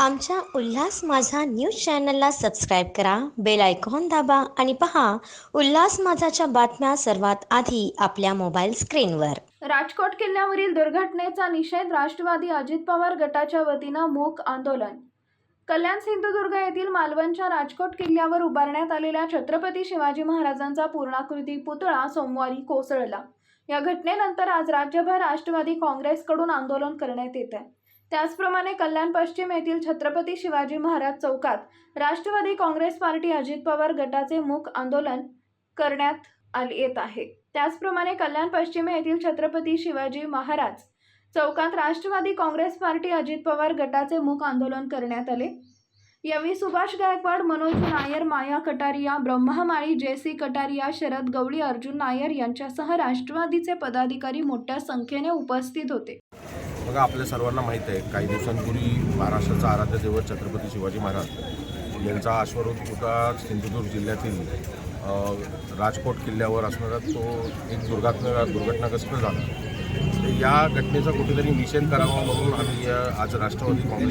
आमच्या उल्हास माझा न्यूज चॅनलला सबस्क्राईब करा बेल आयकॉन दाबा आणि पहा उल्हास माझाच्या बातम्या सर्वात आधी आपल्या मोबाईल स्क्रीनवर. राजकोट किल्ल्यावरील दुर्घटनेचा निषेध राष्ट्रवादी अजित पवार गटाच्या वतीनं मूक आंदोलन. कल्याण सिंधुदुर्ग येथील मालवणच्या राजकोट किल्ल्यावर उभारण्यात आलेल्या छत्रपती शिवाजी महाराजांचा पूर्णाकृती पुतळा सोमवारी कोसळला. या घटनेनंतर आज राज्यभर राष्ट्रवादी काँग्रेसकडून आंदोलन करण्यात येत आहे त्याचप्रमाणे कल्याण पश्चिम येथील छत्रपती शिवाजी महाराज चौकात राष्ट्रवादी काँग्रेस पार्टी अजित पवार गटाचे मूक आंदोलन करण्यात आले येत आहे. त्याचप्रमाणे कल्याण पश्चिम येथील छत्रपती शिवाजी महाराज चौकात राष्ट्रवादी काँग्रेस पार्टी अजित पवार गटाचे मूक आंदोलन करण्यात आले. यावेळी सुभाष गायकवाड मनोज नायर माया कटारिया ब्रह्ममाळी जे सी कटारिया शरद गवळी अर्जुन नायर यांच्यासह राष्ट्रवादीचे पदाधिकारी मोठ्या संख्येने उपस्थित होते. बघा आपल्या सर्वांना माहीत आहे काही दिवसांपूर्वी महाराष्ट्राचा आराध्य दैवत छत्रपती शिवाजी महाराज यांचा अश्वरोध पुतळा सिंधुदुर्ग जिल्ह्यातील राजकोट किल्ल्यावर असणारा तो एक दुर्घटना दुर्घटनाग्रस्त झाला. या घटनेचा कुठेतरी निषेध करावा म्हणून आम्ही आज राष्ट्रवादी काँग्रेस